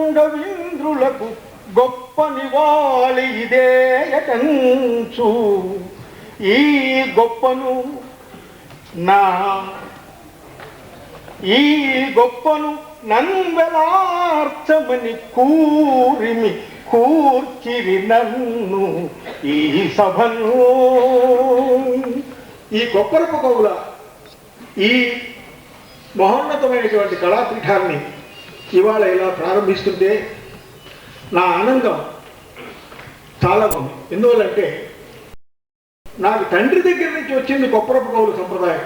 కొప్పరపుండవీంద్రులకు గొప్ప నివాళి ఇదేయటంచు ఈ గొప్పను నా ఈ గొప్పను నందలార్చమని కూరిమి కూర్చిరి నన్ను ఈ సభను. ఈ కొప్పరపు కవుల ఈ మహోన్నతమైనటువంటి కళాపీఠాన్ని ఇవాళ ఇలా ప్రారంభిస్తుంటే నా ఆనందం చాలా ఉంది. ఎందువల్లంటే నాకు తండ్రి దగ్గర నుంచి వచ్చింది కొప్పరపు కౌలు సంప్రదాయం.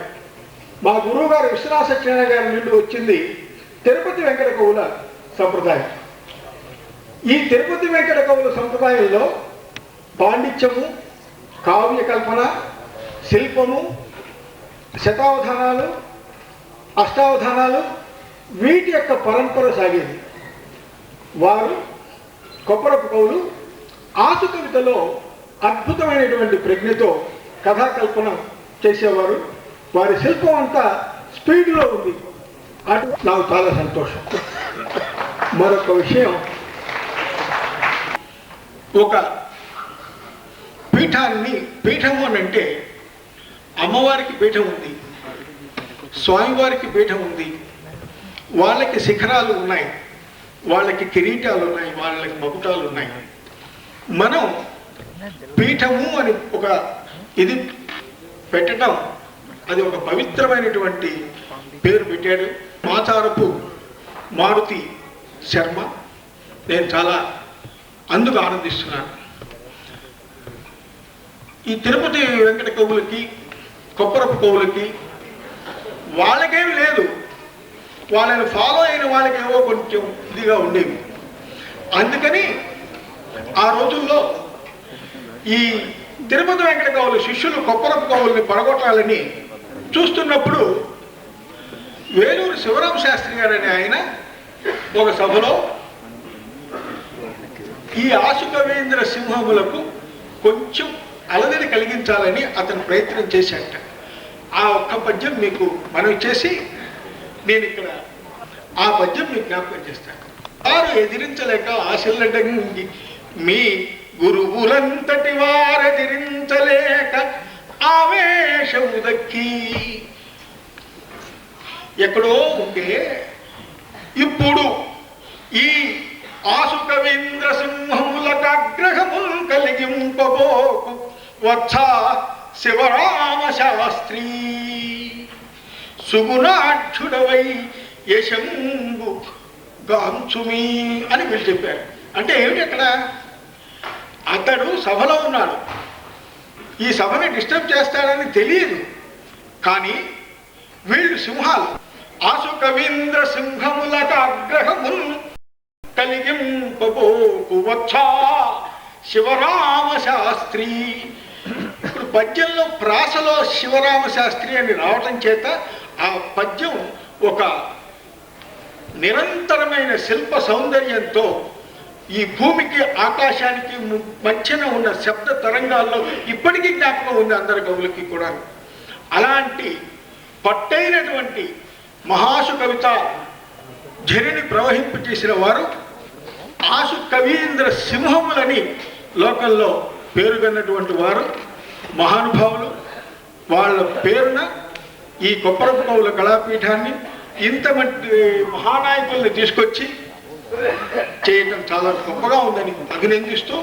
మా గురువు గారు విశ్వనాథ సత్యనారాయణ గారి నుండి వచ్చింది తిరుపతి వెంకట కవుల సంప్రదాయం. ఈ తిరుపతి వెంకట కవుల సంప్రదాయంలో పాండిత్యము కావ్య కల్పన శిల్పము శతావధానాలు అష్టావధానాలు వీటి యొక్క పరంపర సాగేది. వారు కొప్పరపు కవులు ఆసు కవితలో అద్భుతమైనటువంటి ప్రజ్ఞతో కథాకల్పన చేసేవారు. వారి శిల్పం అంతా స్పీడ్లో ఉంది. అటు నాకు చాలా సంతోషం. మరొక విషయం. ఒక పీఠాన్ని పీఠము అని అంటే అమ్మవారికి పీఠం ఉంది స్వామివారికి పీఠం ఉంది వాళ్ళకి శిఖరాలు ఉన్నాయి. వాళ్ళకి కిరీటాలు ఉన్నాయి. వాళ్ళకి మకుటాలు ఉన్నాయి. మనం పీఠము అని ఒక ఇది పెట్టడం అది ఒక పవిత్రమైనటువంటి పేరు పెట్టాడు మాచారపు మారుతి శర్మ. నేను చాలా అందుకు ఆనందిస్తున్నాను. ఈ తిరుపతి వెంకట కవులకి కొప్పరపు కవులకి వాళ్ళకేమి లేదు. వాళ్ళని ఫాలో అయిన వాళ్ళకేవో కొంచెం ఇదిగా ఉండేవి. అందుకని ఆ రోజుల్లో ఈ తిరుపతి వెంకట కవులు శిష్యులు కొప్పరపు కవుల్ని పడగొట్టాలని చూస్తున్నప్పుడు వేలూరు శివరామ శాస్త్రి గారు అనే ఆయన ఒక సభలో ఈ ఆశు కవీంద్ర సింహములకు కొంచెం అలజడి కలిగించాలని అతను ప్రయత్నం చేశాట ఆ ఒక్క పద్యం మీకు మనం చేసి నేను ఇక్కడ ఆ పద్యం మీకు జ్ఞాపకం చేస్తాను. వారు ఎదిరించలేక ఆశలడ్డంగి మీ గురువులంతటి వారెదిరించలేక ఆవేశము దక్కి ఎక్కడో ఉంటే ఇప్పుడు ఈ ఆసు కవీంద్ర సింహములకు అగ్రహములు కలిగింపబోకు వచ్చా శివరామ శాస్త్రి సుగుణాక్షుడవై యశంబు గాంచుమి అని వీళ్ళు చెప్పారు. అంటే ఏమిటి అక్కడ? అతడు సభలో ఉన్నాడు. ఈ సభని డిస్టర్బ్ చేస్తాడని తెలియదు. కానీ వీళ్ళు సింహాలు. ఆసు కవీంద్ర సింహములక అగ్రహములు కలిగింపబోకు వచ్చా శివరామ శాస్త్రి ఇప్పుడు పద్యంలో ప్రాసలో శివరామ శాస్త్రి అని రావటం చేత ఆ పద్యం ఒక నిరంతరమైన శిల్ప సౌందర్యంతో ఈ భూమికి ఆకాశానికి మధ్యన ఉన్న శబ్ద తరంగాల్లో ఇప్పటికీ జ్ఞాపకం ఉంది అందరి కవులకి కూడా అలాంటి పట్టైనటువంటి మహాసు కవిత ఝరిని ప్రవహింపు చేసిన వారు ఆసు కవీంద్ర సింహములని లోకంలో పేరుగన్నటువంటి వారు మహానుభావులు వాళ్ళ పేరున ఈ కొప్పరపు కవుల కళాపీఠాన్ని ఇంతమంది మహానాయకుల్ని తీసుకొచ్చి చేయటం చాలా గొప్పగా ఉందని అభినందిస్తూ